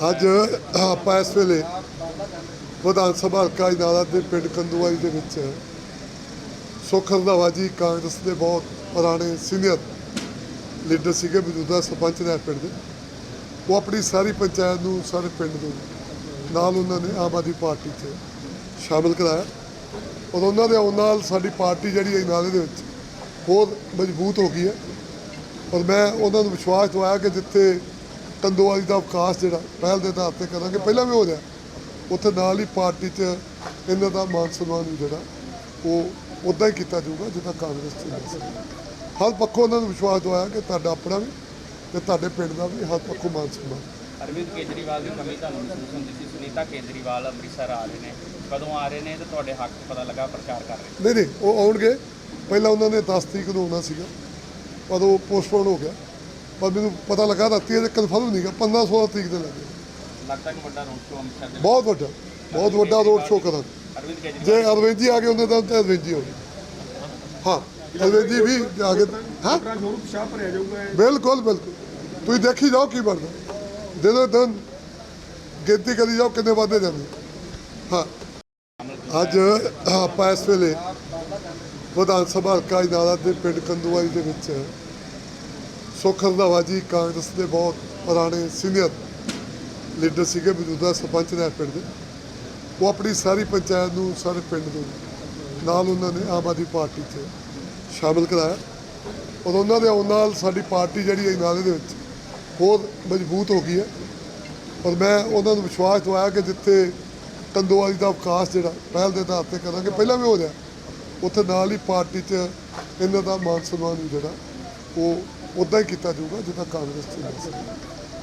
ਅੱਜ ਆਪਾਂ ਇਸ ਵੇਲੇ ਵਿਧਾਨ ਸਭਾ ਹਲਕਾ ਇਨਾਲਾ ਦੇ ਪਿੰਡ ਕੰਦੂਵਾਲੀ ਦੇ ਵਿੱਚ ਸੁੱਖ ਰੰਧਾਵਾ ਜੀ ਕਾਂਗਰਸ ਦੇ ਬਹੁਤ ਪੁਰਾਣੇ ਸੀਨੀਅਰ ਲੀਡਰ ਸੀਗੇ, ਮੌਜੂਦਾ ਸਰਪੰਚ ਨੇ ਪਿੰਡ ਦੇ। ਉਹ ਆਪਣੀ ਸਾਰੀ ਪੰਚਾਇਤ ਨੂੰ, ਸਾਰੇ ਪਿੰਡ ਨੂੰ, ਨਾਲ ਉਹਨਾਂ ਨੇ ਆਮ ਆਦਮੀ ਪਾਰਟੀ 'ਚ ਸ਼ਾਮਲ ਕਰਾਇਆ। ਔਰ ਉਹਨਾਂ ਦੇ ਆਉਣ ਨਾਲ ਸਾਡੀ ਪਾਰਟੀ ਜਿਹੜੀ ਇਨਾਲੇ ਦੇ ਵਿੱਚ ਹੋਰ ਮਜ਼ਬੂਤ ਹੋ ਗਈ ਹੈ। ਔਰ ਮੈਂ ਉਹਨਾਂ ਨੂੰ ਵਿਸ਼ਵਾਸ ਦਵਾਇਆ ਕਿ ਜਿੱਥੇ ਕੰਦੋਵਾਲੀ ਦਾ ਵਿਕਾਸ ਜਿਹੜਾ ਪਹਿਲ ਦੇ ਆਧਾਰ ਤੇ ਕਰਾਂਗੇ। ਪਹਿਲਾਂ ਵੀ ਹੋ ਰਿਹਾ। ਉੱਥੇ ਨਾਲ ਹੀ ਪਾਰਟੀ 'ਚ ਇਹਨਾਂ ਦਾ ਮਾਨ ਸਨਮਾਨ ਵੀ ਜਿਹੜਾ ਉਹ ਉਦਾਂ ਹੀ ਕੀਤਾ ਜਾਊਗਾ ਜਿੱਦਾਂ ਕਾਂਗਰਸ 'ਚ ਹੁੰਦਾ ਸੀ। ਹਰ ਪੱਖੋਂ ਉਹਨਾਂ ਨੂੰ ਵਿਸ਼ਵਾਸ ਦਵਾਇਆ ਕਿ ਤੁਹਾਡਾ ਆਪਣਾ ਵੀ ਤੇ ਤੁਹਾਡੇ ਪਿੰਡ ਦਾ ਵੀ ਹਰ ਪੱਖੋਂ ਮਾਨ ਸਨਮਾਨ। ਅਰਵਿੰਦ ਕੇਜਰੀਵਾਲ ਦੀ ਕਮੀ ਤੁਹਾਨੂੰ ਮਹਿਸੂਸ ਹੁੰਦੀ ਸੀ? ਸੁਨੀਤਾ ਕੇਜਰੀਵਾਲ ਅੰਮ੍ਰਿਤਸਰ ਆ ਰਹੇ ਨੇ। ਕਦੋਂ ਆ ਰਹੇ ਨੇ ਤੇ ਤੁਹਾਡੇ ਹੱਕ ਪਤਾ ਲੱਗਾ ਪ੍ਰਚਾਰ ਕਰ ਰਹੇ ਨਹੀਂ ਨਹੀਂ ਉਹ ਆਉਣਗੇ। ਪਹਿਲਾਂ ਉਹਨਾਂ ਨੇ 10 ਤਰੀਕ ਨੂੰ ਆਉਣਾ ਸੀਗਾ। ਪਰ ਉਹ ਪੋਸਟਪੋਨ ਹੋ ਗਿਆ। ਪਰ ਮੈਨੂੰ ਪਤਾ ਲੱਗਾ ਰਾਤੀ ਇਹ ਕਨਫਰਮ ਨਹੀਂਗਾ 15 16 ਤਰੀਕ ਦੇ ਲੱਗੇ। ਲੱਗਦਾ ਕਿ ਵੱਡਾ ਰੋਡ ਸ਼ੋਅ ਅੰਮ੍ਰਿਤਸਰ ਦੇ ਬਹੁਤ ਵੱਡਾ ਬਹੁਤ ਵੱਡਾ ਰੋਡ ਸ਼ੋਅ ਕਰਾਂਗੇ। ਅਰਵਿੰਦ ਜੇ ਅਰਵਿੰਦ ਜੀ ਆ ਗਏ ਉਹਨੇ ਤਾਂ ਤਾਂ ਅਰਵਿੰਦ ਜੀ ਹੋ ਹਾਂ ਅਰਵਿੰਦ ਜੀ ਵੀ ਆ ਗਏ। ਹਾਂ। ਬਿਲਕੁਲ ਬਿਲਕੁਲ। ਤੁਸੀਂ ਦੇਖੀ ਜਾਓ ਕੀ ਬਣਦਾ। ਦਿਨੋਂ ਦਿਨ ਗਿਣਤੀ ਕਰੀ ਜਾਓ ਕਿੰਨੇ ਵਾਧੇ ਜਾਂਦੇ। ਹਾਂ। ਅੱਜ ਆਪਾਂ ਇਸ ਵੇਲੇ ਵਿਧਾਨ ਸਭਾ ਹਲਕਾ ਇਨਾਲਾ ਦੇ ਪਿੰਡ ਕੰਦੂਵਾਲੀ ਦੇ ਵਿੱਚ ਸੁੱਖ ਰੰਧਾਵਾ ਜੀ, ਕਾਂਗਰਸ ਦੇ ਬਹੁਤ ਪੁਰਾਣੇ ਸੀਨੀਅਰ ਲੀਡਰ ਸੀਗੇ, ਮੌਜੂਦਾ ਸਰਪੰਚ ਨੇ ਪਿੰਡ ਦੇ। ਉਹ ਆਪਣੀ ਸਾਰੀ ਪੰਚਾਇਤ ਨੂੰ ਸਾਰੇ ਪਿੰਡ ਨੂੰ ਨਾਲ ਉਹਨਾਂ ਨੇ ਆਮ ਆਦਮੀ ਪਾਰਟੀ 'ਚ ਸ਼ਾਮਲ ਕਰਾਇਆ। ਔਰ ਉਹਨਾਂ ਦੇ ਆਉਣ ਨਾਲ ਸਾਡੀ ਪਾਰਟੀ ਜਿਹੜੀ ਹੈ ਇਨਾਲੇ ਦੇ ਵਿੱਚ ਹੋਰ ਮਜ਼ਬੂਤ ਹੋ ਗਈ ਹੈ। ਔਰ ਮੈਂ ਉਹਨਾਂ ਨੂੰ ਵਿਸ਼ਵਾਸ ਦਵਾਇਆ ਕਿ ਜਿੱਥੇ ਕੰਦੋਵਾਲੀ ਦਾ ਵਿਕਾਸ ਜਿਹੜਾ ਪਹਿਲ ਦੇ ਆਧਾਰ ਤੇ ਕਰਾਂਗੇ, ਪਹਿਲਾਂ ਵੀ ਹੋ ਰਿਹਾ। ਉੱਥੇ ਨਾਲ ਹੀ ਪਾਰਟੀ 'ਚ ਇਹਨਾਂ ਦਾ ਮਾਨ ਸਨਮਾਨ ਵੀ ਜਿਹੜਾ ਉਹ ਉਦਾਂ ਹੀ ਕੀਤਾ ਜਾਊਗਾ ਜਿੱਦਾਂ ਕਾਂਗਰਸ 'ਚ ਸੀ।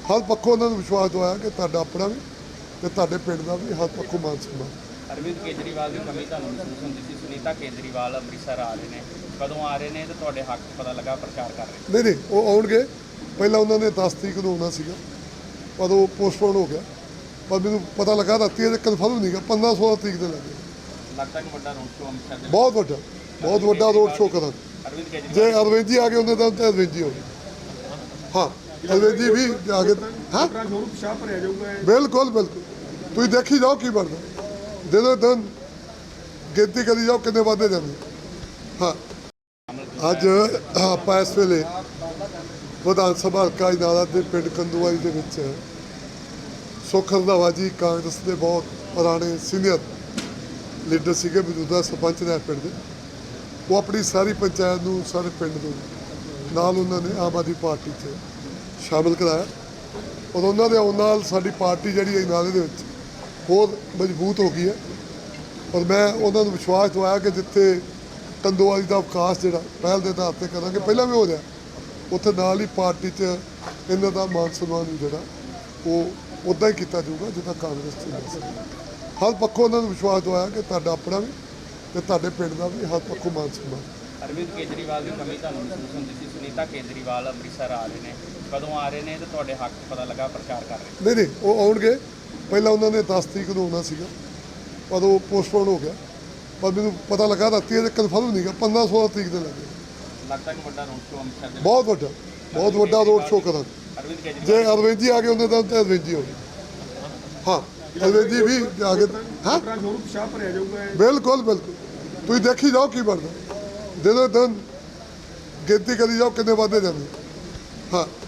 ਹਰ ਪੱਖੋਂ ਉਹਨਾਂ ਨੂੰ ਵਿਸ਼ਵਾਸ ਦਵਾਇਆ ਕਿ ਤੁਹਾਡਾ ਆਪਣਾ ਵੀ ਤੇ ਤੁਹਾਡੇ ਪਿੰਡ ਦਾ ਵੀ ਹਰ ਪੱਖੋਂ ਮਾਨ ਸਨਮਾਨ। ਅਰਵਿੰਦ ਕੇਜਰੀਵਾਲ ਦੀ ਕਮੀ ਤੁਹਾਨੂੰ ਮਹਿਸੂਸ ਹੁੰਦੀ ਸੀ? ਸੁਨੀਤਾ ਕੇਜਰੀਵਾਲ ਅੰਮ੍ਰਿਤਸਰ ਆ ਰਹੇ ਨੇ। ਕਦੋਂ ਆ ਰਹੇ ਨੇ ਤੇ ਤੁਹਾਡੇ ਹੱਕ 'ਚ ਪਤਾ ਲੱਗਾ ਪ੍ਰਚਾਰ ਕਰ ਰਹੇ ਨਹੀਂ ਨਹੀਂ ਉਹ ਆਉਣਗੇ। ਪਹਿਲਾਂ ਉਹਨਾਂ ਨੇ 10 ਤਰੀਕ ਨੂੰ ਆਉਣਾ ਸੀਗਾ। ਪਰ ਉਹ ਪੋਸਟਪੋਨ ਹੋ ਗਿਆ। ਪਰ ਮੈਨੂੰ ਪਤਾ ਲੱਗਾ ਰਾਤੀ ਇਹ ਕਨਫਰਮ ਨਹੀਂਗਾ 15 16 ਤਰੀਕ ਦੇ ਲੱਗੇ। ਲੱਗਦਾ ਕਿ ਵੱਡਾ ਰੋਡ ਸ਼ੋਅ ਅੰਮ੍ਰਿਤਸਰ ਦੇ ਬਹੁਤ ਵੱਡਾ ਬਹੁਤ ਵੱਡਾ ਰੋਡ ਸ਼ੋਅ ਕਰਾਂਗੇ। ਅਰਵਿੰਦ ਜੇ ਅਰਵਿੰਦ ਜੀ ਆ ਗਏ ਉਹਨੇ ਤਾਂ ਤਾਂ ਅਰਵਿੰਦ ਜੀ ਹੋ ਗਏ। ਹਾਂ ਅਰਵਿੰਦ ਜੀ ਵੀ ਆ ਗਏ ਹਾਂ? ਟਰਾਂ ਸ਼ੋਰੂਮ ਪਿਸ਼ਾਬ ਭਰਿਆ ਜਾਊਗਾ ਇਹ। ਬਿਲਕੁਲ ਬਿਲਕੁਲ। ਤੁਸੀਂ ਦੇਖੀ ਜਾਓ ਕੀ ਬਣਦਾ। ਦਿਨੋਂ ਦਿਨ ਗਿਣਤੀ ਕਰੀ ਜਾਓ ਕਿੰਨੇ ਵਾਧੇ ਜਾਂਦੇ। ਹਾਂ। ਅੱਜ ਆਪਾਂ ਇਸ ਵੇਲੇ ਵਿਧਾਨ ਸਭਾ ਹਲਕਾ ਇਨਾਲਾ ਦੇ ਪਿੰਡ ਕੰਦੂਵਾਲੀ ਦੇ ਵਿੱਚ ਸੁੱਖ ਰੰਧਾਵਾ ਜੀ ਕਾਂਗਰਸ ਦੇ ਬਹੁਤ ਪੁਰਾਣੇ ਸੀਨੀਅਰ ਲੀਡਰ ਸੀਗੇ ਮੌਜੂਦਾ ਸਰਪੰਚ ਨੇ ਪਿੰਡ ਦੇ। ਉਹ ਆਪਣੀ ਸਾਰੀ ਪੰਚਾਇਤ ਨੂੰ, ਸਾਰੇ ਪਿੰਡ ਨੂੰ, ਨਾਲ ਉਹਨਾਂ ਨੇ ਆਮ ਆਦਮੀ ਪਾਰਟੀ 'ਚ ਸ਼ਾਮਲ ਕਰਾਇਆ। ਔਰ ਉਹਨਾਂ ਦੇ ਆਉਣ ਨਾਲ ਸਾਡੀ ਪਾਰਟੀ ਜਿਹੜੀ ਹੈ ਇਨਾਲੇ ਦੇ ਵਿੱਚ ਹੋਰ ਮਜ਼ਬੂਤ ਹੋ ਗਈ ਹੈ। ਔਰ ਮੈਂ ਉਹਨਾਂ ਨੂੰ ਵਿਸ਼ਵਾਸ ਦਵਾਇਆ ਕਿ ਜਿੱਥੇ ਕੰਦੋਵਾਲੀ ਦਾ ਵਿਕਾਸ ਜਿਹੜਾ ਪਹਿਲ ਦੇ ਆਧਾਰ ਤੇ ਕਰਾਂਗੇ, ਪਹਿਲਾਂ ਵੀ ਹੋ ਰਿਹਾ। ਉੱਥੇ ਨਾਲ ਹੀ ਪਾਰਟੀ 'ਚ ਇਹਨਾਂ ਦਾ ਮਾਨ ਸਨਮਾਨ ਜਿਹੜਾ, ਉਹ ਉਦਾਂ ਹੀ ਕੀਤਾ ਜਾਊਗਾ ਜਿੱਦਾਂ ਕਾਂਗਰਸ 'ਚ ਹਰ ਪੱਖੋਂ ਉਹਨਾਂ ਨੂੰ ਵਿਸ਼ਵਾਸ ਦਵਾਇਆ ਕਿ ਤੁਹਾਡਾ ਆਪਣਾ ਵੀ ਤੇ ਤੁਹਾਡੇ ਪਿੰਡ ਦਾ ਵੀ ਹਰ ਪੱਖੋਂ ਮਾਨ ਸਨਮਾਨ। ਅਰਵਿੰਦ ਕੇਜਰੀਵਾਲ ਦੀ ਕਮੀ ਤੁਹਾਨੂੰ ਮਹਿਸੂਸ ਹੁੰਦੀ ਸੀ। ਸੁਨੀਤਾ ਕੇਜਰੀਵਾਲ ਅੰਮ੍ਰਿਤਸਰ ਆ ਰਹੇ ਨੇ। ਕਦੋਂ ਆ ਰਹੇ ਨੇ ਤੇ ਤੁਹਾਡੇ ਹੱਕ ਪਤਾ ਲੱਗਾ ਪ੍ਰਚਾਰ ਕਰ ਰਹੇ ਨਹੀਂ ਨਹੀਂ ਉਹ ਆਉਣਗੇ। ਪਹਿਲਾਂ ਉਹਨਾਂ ਨੇ 10 ਤਰੀਕ ਨੂੰ ਆਉਣਾ ਸੀਗਾ। ਪਰ ਉਹ ਪੋਸਟਪੋਨ ਹੋ ਗਿਆ। ਪਰ ਮੈਨੂੰ ਪਤਾ ਲੱਗਾ ਰਾਤੀ ਇਹ ਕਨਫਰਮ ਨਹੀਂਗਾ 15 16 ਤਰੀਕ ਦੇ ਲੱਗੇ। ਲੱਗਦਾ ਕਿ ਵੱਡਾ ਰੋਡ ਸ਼ੋਅ ਅੰਮ੍ਰਿਤਸਰ ਦੇ ਬਹੁਤ ਵੱਡਾ। ਬਹੁਤ ਵੱਡਾ ਰੋਡ ਸ਼ੋਅ ਕਰਾਂਗੇ। ਅਰਵਿੰਦ ਕੇਜਰੀਵਾਲ ਜੇ ਅਰਵਿੰਦ ਜੀ ਆ ਗਏ ਉਹਨੇ ਤਾਂ ਤਾਂ ਅਰਵਿੰਦ ਜੀ ਹੋ ਗਏ। ਹਾਂ ਅਰਵਿੰਦ ਜੀ ਵੀ ਆ ਗਏ। ਹਾਂ। ਬਿਲਕੁਲ ਬਿਲਕੁਲ। ਤੁਸੀਂ ਦੇਖੀ ਜਾਓ ਕੀ ਬਣਦਾ। ਦਿਨੋ ਦਿਨ ਗਿਣਤੀ ਕਰੀ ਜਾਓ ਕਿੰਨੇ ਵਾਧੇ ਜਾਂਦੇ। ਹਾਂ।